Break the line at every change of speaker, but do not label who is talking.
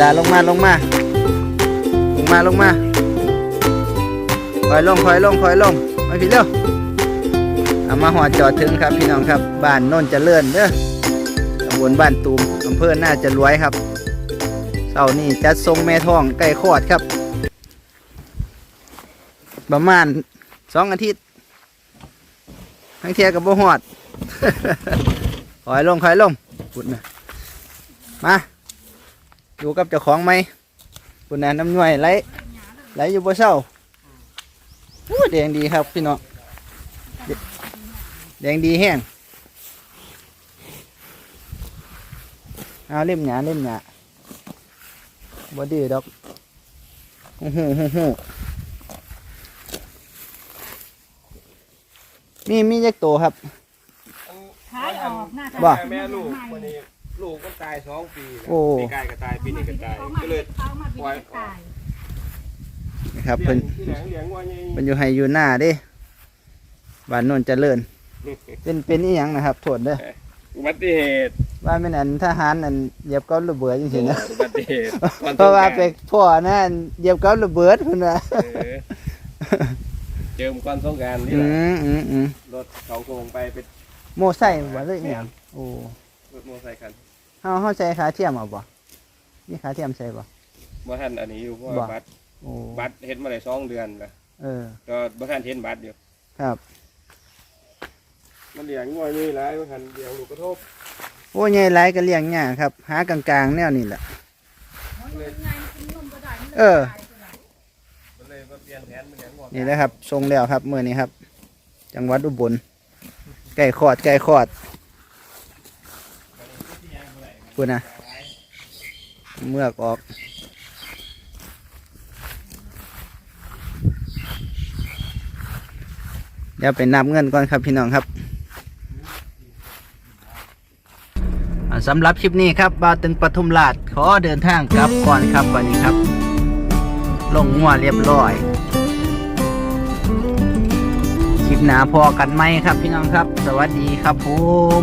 ลาลงมาลงมาลงมาลงมาคอยลงคอยลงคอยลงมาพี่เร็วเอามาหอดจอดถึงครับพี่น้องครับบ้านโน่นเจริญเด้อตำบลบ้านตูมอำเภอน่าจะรวยครับเสานี้จัดทรงแม่ท้องใกล้คลอดครับ ประมาณสองอาทิตย์ทั้งเทียกับบ่หอดคอยลงคอยลงพุดนะมา อยู่กับเจ้าของไหมพุดนะน้ำย่อยไหลไหลอยู่บ่เศร้าอู้แดงดีครับพี่น้องแดแดงดีแห้งเอาเล่มหยาเล่มหยาบ่ดื้อดอกฮู้ฮู้ฮู้ฮู้มีมีจักโตครับ
ขายออกน่าจะ
บ่
แม่ลูกวันนี้ ลูกก็ตายสองปีนะ
โอ้
ปีกายก็ตายปีนี้ก็ตาย
เขามา
ก็เลย
เขามาบินตาย
นะครับ
เลี้
เพิ่
ย
น
งที่แหลงเลี้ยงว่าไง
เพิ่นอยู่ให้อยู่หน้าเด้บ้านโนนเจริญ เป็นเป็นอีหยังนะครับโทษเด้อ
อุบัติเหตุ
ว่าเป็นอันทหารอันเหยียบเก้าระเบิดจังซี่นะ
อุบัติเหตุก่อน
เพราะว่า
สงก
ไปพ่อนะอันเหยียบเก้าระเบิดเพิ่นว่า
เออเจิมก่อนสงกรารนี่
อื
แหละ
มอืมอืม
รถเขาโกงไปเป็น
โมไซค์บ่เลยอีหยังโอ้
รถมอเตอร์ไซค์คัน
เฮาเฮาใช้ขาเทียมเอาบ่มีขาเทียมใส่บ่
บ่ทันอันนี้อยู่เพราะ
บ่
ว่าบัตร
โอ้
บัตรเฮ็ดมาได้สองเดือนแล้ว
เออ
ก็บ่ทันเห็นบัตรอยู่
ครับ
มันเลี้ยงง่อยนี่หลายบ่ทันเลี้ยงลูกกระทบ
โอ้ใหญ่หลายก็เลี้ยงยากครับ หากลางๆแนวนี้แหละ เออ
มันเลยมาเปลี่ยนแผนมันเลี้ยงง่อย
นี่แหละครับทรงแล้วครับมื้อนี้ครับ จังหวัดอุบลใกล้คลอดใกล้คลอด พูนะเมือกออกเดี๋ยวไปนับเงินก่อนครับพี่น้องครับสำหรับคลิปนี้ครับบาตึงปทุมราชขอเดินทางกลับก่อนครับวันนี้ครับ ลงงัวเรียบร้อย คลิปหนาพอกันไหมครับพี่น้องครับ สวัสดีครับผม